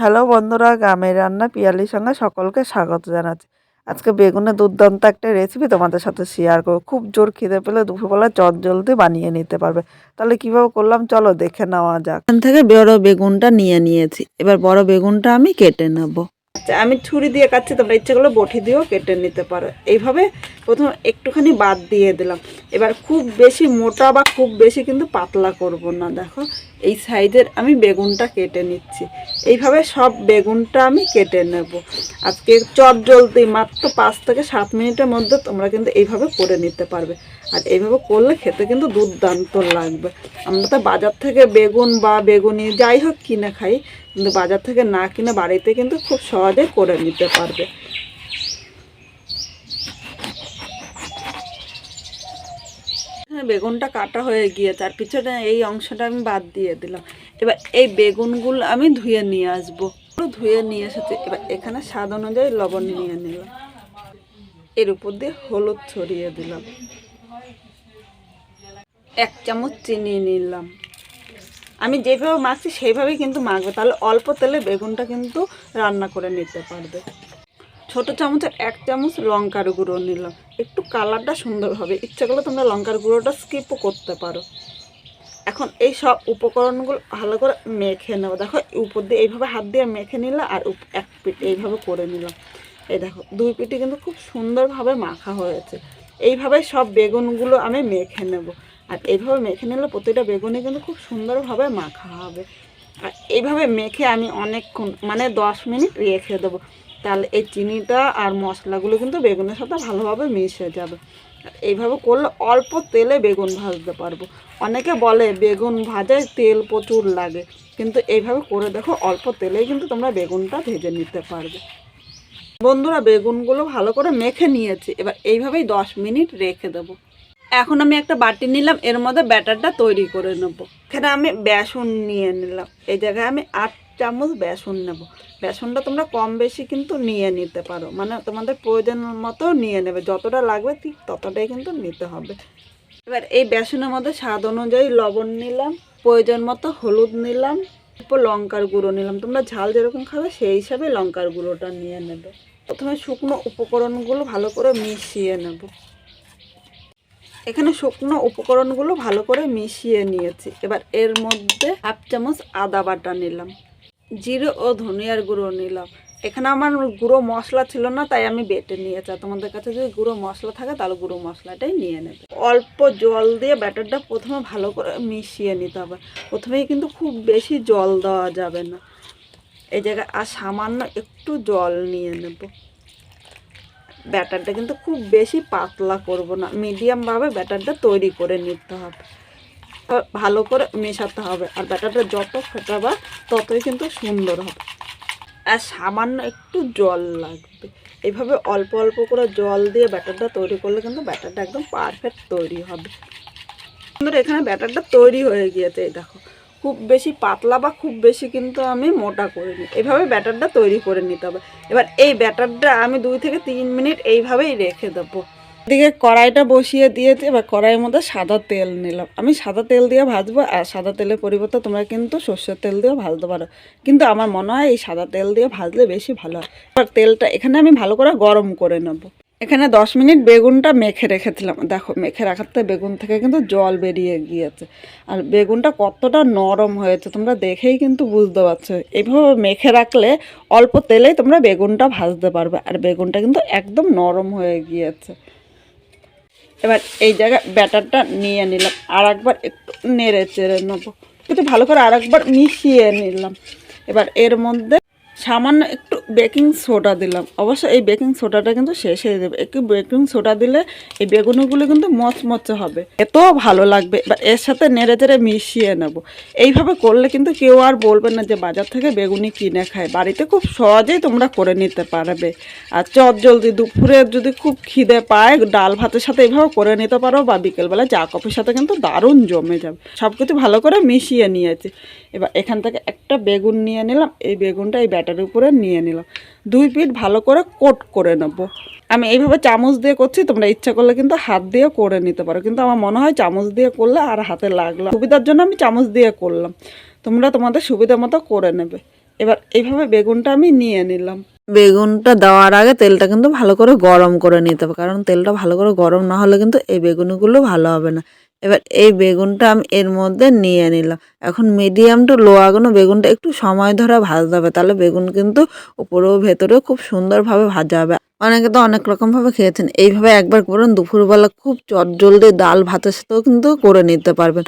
Hello বন্ধুরা, গ্রামের রান্না পিয়ালির সঙ্গে সকলকে স্বাগত জানাচ্ছি। আজকে বেগুনের দুর্দান্ত একটা রেসিপি তোমাদের সাথে শেয়ার করব। খুব জোর খিদে পেলে দুপুরবেলা চট জলদি বানিয়ে নিতে পারবে। তাহলে কীভাবে করলাম চলো দেখে নেওয়া যাক। এখান থেকে বড় বেগুনটা নিয়ে নিয়েছি। এবার বড় বেগুনটা আমি কেটে নেব। আচ্ছা আমি ছুরি দিয়ে কাটছি, তোমরা ইচ্ছে করলে বটি দিয়েও কেটে নিতে পারো। এইভাবে প্রথম একটুখানি বাদ দিয়ে দিলাম। এবার খুব বেশি মোটা বা খুব বেশি কিন্তু পাতলা করব না, দেখো। এই সাইজের আমি বেগুনটা কেটে নিচ্ছি। এইভাবে সব বেগুনটা আমি কেটে নেব। আজকে চট জলদি, মাত্র পাঁচ থেকে সাত মিনিটের মধ্যে তোমরা কিন্তু এইভাবে করে নিতে পারবে। আর এইভাবে করলে খেতে কিন্তু দুর্দান্ত লাগবে। আমরা তো বাজার থেকে বেগুন বা বেগুনি যাই হোক কিনে খাই, কিন্তু বাজার থেকে না কিনে বাড়িতে কিন্তু খুব সহজে করে নিতে পারবে। হ্যাঁ বেগুনটা কাটা হয়ে গিয়েছে, আর পিছনে এই অংশটা আমি বাদ দিয়ে দিলাম। এবার এই বেগুনগুলো আমি ধুয়ে নিয়ে আসব। ধুয়ে নিয়ে এসেছি। এবার এখানে স্বাদ অনুযায়ী লবণ নিয়ে নিলাম। এর উপর দিয়ে হলুদ ছড়িয়ে দিলাম। এক চামচ চিনি নিলাম। আমি যেভাবে মাখছি সেইভাবেই কিন্তু মাখবো। তাহলে অল্প তেলে বেগুনটা কিন্তু রান্না করে নিতে পারবে। ছোট চামচের এক চামচ লঙ্কার গুঁড়ো নিলাম। একটু কালারটা সুন্দর হবে। ইচ্ছা করলে তোমরা লঙ্কার গুঁড়োটা স্কিপও করতে পারো। এখন এই সব উপকরণগুলো ভালো করে মেখে নেব। দেখো উপর দিয়ে এইভাবে হাত দিয়ে মেখে নিলাম আর এক পিঠ এইভাবে করে নিলাম। এই দেখো, দুই পিঠে কিন্তু খুব সুন্দরভাবে মাখা হয়েছে। এইভাবে সব বেগুনগুলো আমি মেখে নেব। আর এইভাবে মেখে নিলে প্রতিটা বেগুনে কিন্তু খুব সুন্দরভাবে মাখা হবে। আর এইভাবে মেখে আমি অনেকক্ষণ মানে দশ মিনিট রেখে দেবো। তাহলে এই চিনিটা আর মশলাগুলো কিন্তু বেগুনের সাথে ভালোভাবে মিশে যাবে। এইভাবে করলে অল্প তেলে বেগুন ভাজতে পারব। অনেকে বলে বেগুন ভাজায় তেল প্রচুর লাগে। কিন্তু এইভাবে করে দেখো, অল্প তেলেই কিন্তু তোমরা বেগুনটা ভেজে নিতে পারবে। বন্ধুরা, বেগুনগুলো ভালো করে মেখে নিয়েছি। এবার এইভাবেই দশ মিনিট রেখে দেবো। এখন আমি একটা বাটি নিলাম, এর মধ্যে ব্যাটারটা তৈরি করে নেব। এখানে আমি বেসন নিয়ে নিলাম। এই জায়গায় আমি আট চামচ বেসন নেব। বেসনটা তোমরা কম বেশি কিন্তু নিয়ে নিতে পারো। মানে তোমাদের প্রয়োজন মতো নিয়ে নেবে। যতটা লাগবে ঠিক ততটাই কিন্তু নিতে হবে। এবার এই বেসনের মধ্যে স্বাদ অনুযায়ী লবণ নিলাম, প্রয়োজন মতো হলুদ নিলাম, অল্প লঙ্কার গুঁড়ো নিলাম। তোমরা ঝাল যেরকম খাবে সেই হিসাবে লঙ্কার গুঁড়োটা নিয়ে নেবে। প্রথমে শুকনো উপকরণগুলো ভালো করে মিশিয়ে নেব। এখানে শুকনো উপকরণগুলো ভালো করে মিশিয়ে নিয়েছি। এবার এর মধ্যে হাফ চামচ আদা বাটা নিলাম। জিরে ও ধনিয়ার গুঁড়ো নিলাম। এখানে আমার গুঁড়ো মশলা ছিল না, তাই আমি বেটে নিয়েছি। তোমাদের কাছে যদি গুঁড়ো মশলা থাকে, তাহলে গুঁড়ো মশলাটাই নিয়ে নেবে। অল্প জল দিয়ে ব্যাটারটা প্রথমে ভালো করে মিশিয়ে নিতে হবে। প্রথমেই কিন্তু খুব বেশি জল দেওয়া যাবে না। এই জায়গায় আর সামান্য একটু জল নিয়ে নেব। ব্যাটারটা কিন্তু খুব বেশি পাতলা করব না। মিডিয়ামভাবে ব্যাটারটা তৈরি করে নিতে হবে। ভালো করে মেশাতে হবে আর ব্যাটারটা যত ফেটাবা ততই কিন্তু সুন্দর হবে। আর সামান্য একটু জল লাগবে। এইভাবে অল্প অল্প করে জল দিয়ে ব্যাটারটা তৈরি করলে কিন্তু ব্যাটারটা একদম পারফেক্ট তৈরি হবে। সুন্দর এখানে ব্যাটারটা তৈরি হয়ে গিয়েছে, এই দেখো। খুব বেশি পাতলা বা খুব বেশি কিন্তু আমি মোটা করে নিই এইভাবে ব্যাটারটা তৈরি করে নিতে হবে। এবার এই ব্যাটারটা আমি দুই থেকে তিন মিনিট এইভাবেই রেখে দেবো। এদিকে কড়াইটা বসিয়ে দিয়েছি এবার কড়াইয়ের মধ্যে সাদা তেল নিলাম। আমি সাদা তেল দিয়ে ভাজবো আর সাদা তেলের পরিবর্তে তোমরা কিন্তু সর্ষের তেল দিয়েও ভাজতে পারো। কিন্তু আমার মনে হয় এই সাদা তেল দিয়ে ভাজলে বেশি ভালো হয়। এবার তেলটা এখানে আমি ভালো করে গরম করে নেব। এখানে দশ মিনিট বেগুনটা মেখে রেখেছিলাম। দেখো, মেখে রাখাতে বেগুন থেকে কিন্তু জল বেরিয়ে গিয়েছে। আর বেগুনটা কতটা নরম হয়েছে, তোমরা দেখেই কিন্তু বুঝতে পারছ। এইভাবে মেখে রাখলে অল্প তেলেই তোমরা বেগুনটা ভাজতে পারবে। আর বেগুনটা কিন্তু একদম নরম হয়ে গিয়েছে। এবার এই জায়গায় ব্যাটারটা নিয়ে নিলাম। আর একবার একটু নেড়ে চেড়ে নেব। একটু ভালো করে আর একবার মিশিয়ে নিলাম। এবার এর মধ্যে সামান্য একটু বেকিং সোডা দিলাম। অবশ্য এই বেকিং সোডাটা কিন্তু শেষ হয়ে যাবে। একটু বেকিং সোডা দিলে এই বেগুনগুলো কিন্তু মচমচে হবে। এতেও ভালো লাগবে এবার এর সাথে নেড়ে চেড়ে মিশিয়ে নেব। এইভাবে করলে কিন্তু কেউ আর বলবে না যে বাজার থেকে বেগুনি কিনে খায়। বাড়িতে খুব সহজেই তোমরা করে নিতে পারবে। আর চট জলদি দুপুরে যদি খুব খিদে পায়, ডাল ভাতের সাথে এইভাবে করে নিতে পারো বা বিকেলবেলা চা কফির সাথে কিন্তু দারুণ জমে যাবে। সব কিছু ভালো করে মিশিয়ে নিয়েছি। এবার এখান থেকে একটা বেগুন নিয়ে নিলাম। এই বেগুনটা এই ব্যাটারের উপরে নিয়ে নিলাম। দুই পিঠ ভালো করে কোট করে নেব। আমি এইভাবে চামচ দিয়ে করছি, তোমরা ইচ্ছা করলে কিন্তু হাত দিয়ে করে নিতে পারো। কিন্তু আমার মনে হয় চামচ দিয়ে করলে আর হাতে লাগল সুবিধার জন্য আমি চামচ দিয়ে করলাম। তোমরা তোমাদের সুবিধা মতো করে নেবে। এবার এইভাবে বেগুনটা আমি নিয়ে নিলাম। বেগুনটা দেওয়ার আগে তেলটা কিন্তু ভালো করে গরম করে নিতে হবে। কারণ তেলটা ভালো করে গরম না হলে কিন্তু এই বেগুনগুলো ভালো হবে না। এবার এই বেগুনটা আমি এর মধ্যে নিয়ে নিলাম। এখন মিডিয়াম টু লো আগুনে বেগুনটা একটু সময় ধরে ভাজতে হবে, তাহলে বেগুন কিন্তু উপরেও ভেতরেও খুব সুন্দরভাবে ভাজা হবে। অনেকে তো অনেক রকমভাবে খেয়েছেন। এইভাবে একবার করুন, দুপুরবেলা খুব চটজলদি ডাল ভাতের সাথেও কিন্তু করে নিতে পারবেন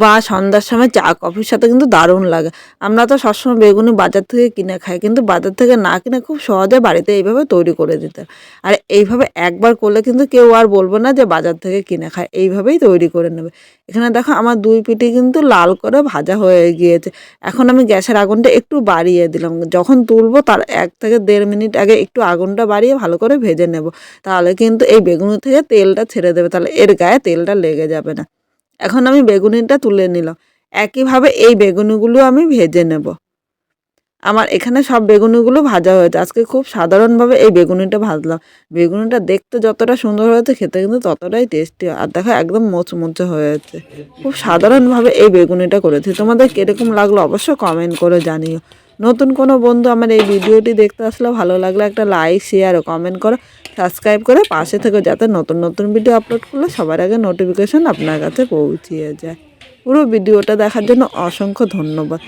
বা সন্ধ্যার সময় চা, কফির সাথে কিন্তু দারুণ লাগে। আমরা তো সবসময় বেগুনি বাজার থেকে কিনে খাই, কিন্তু বাজার থেকে না কিনে খুব সহজে বাড়িতে এইভাবে তৈরি করে দিতে। আর এইভাবে একবার করলে কিন্তু কেউ আর বলব না যে বাজার থেকে কিনে খায়, এইভাবেই তৈরি করে নেবে। এখানে দেখো আমার দুই পিঠি কিন্তু লাল করে ভাজা হয়ে গিয়েছে। এখন আমি গ্যাসের আগুনটা একটু বাড়িয়ে দিলাম। যখন তুলবো তার এক থেকে দেড় মিনিট আগে একটু আগুনটা বাড়িয়ে ভালো করে ভেজে নেব। তাহলে কিন্তু এই বেগুনি থেকে তেলটা ছেড়ে দেবে। তাহলে এর গায়ে তেলটা লেগে যাবে না। এখন আমি বেগুনিটা তুলে নিলাম। একইভাবে এই বেগুনিগুলো আমি ভেজে নেব। আমার এখানে সব বেগুনিগুলো ভাজা হয়েছে। আজকে খুব সাধারণভাবে এই বেগুনিটা ভাজলাম। বেগুনিটা দেখতে যতটা সুন্দর হয়েছে, খেতে কিন্তু ততটাই টেস্টি। আর দেখো একদম মোচমোচে হয়েছে। খুব সাধারণভাবে এই বেগুনিটা করেছি। তোমাদের কীরকম লাগল অবশ্য কমেন্ট করে জানিও। নতুন কোনো বন্ধু আমার এই ভিডিওটি দেখতে আসলে ভালো লাগলে একটা লাইক শেয়ার ও কমেন্ট করো সাবস্ক্রাইব করে পাশে থেকে যাতে নতুন নতুন ভিডিও আপলোড করলে সবার আগে নোটিফিকেশন আপনার কাছে পৌঁছিয়ে যায়। পুরো ভিডিওটা দেখার জন্য অসংখ্য ধন্যবাদ।